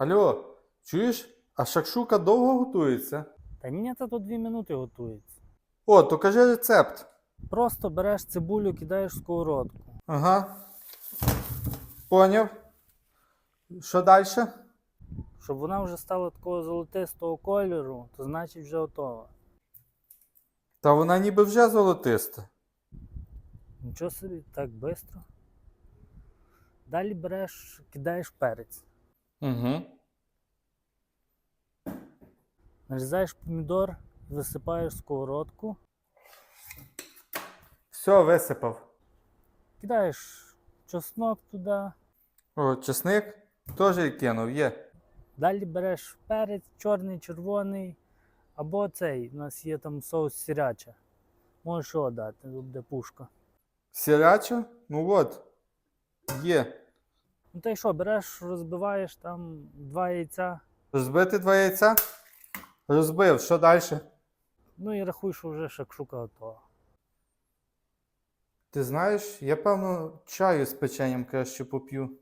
Алло, чуєш? А шакшука довго готується? Та ні, це тут дві минути готується. О, то кажи рецепт. Просто береш цибулю, кидаєш в сковородку. Ага. Поняв. Що далі? Щоб вона вже стала такого золотистого кольору, то значить вже готова. Та вона ніби вже золотиста. Нічого собі, так швидко. Далі береш, кидаєш перець. Угу. Нарізаєш помідор, висипаєш в сковородку, Все, висипав. кидаєш чеснок туди. О, чесник теж кинув, є. Далі береш перець, чорний, червоний, або цей. У нас є там соус сіряча. Можеш його дати, тут буде пушка. Сірячо? Ну от. Є. Ну та й що, береш, розбиваєш там два яйця, Розбити два яйця? Розбив, що далі? ну і рахуй, що вже шакшука готова. Ти знаєш, я певно чаю з печенням краще поп'ю.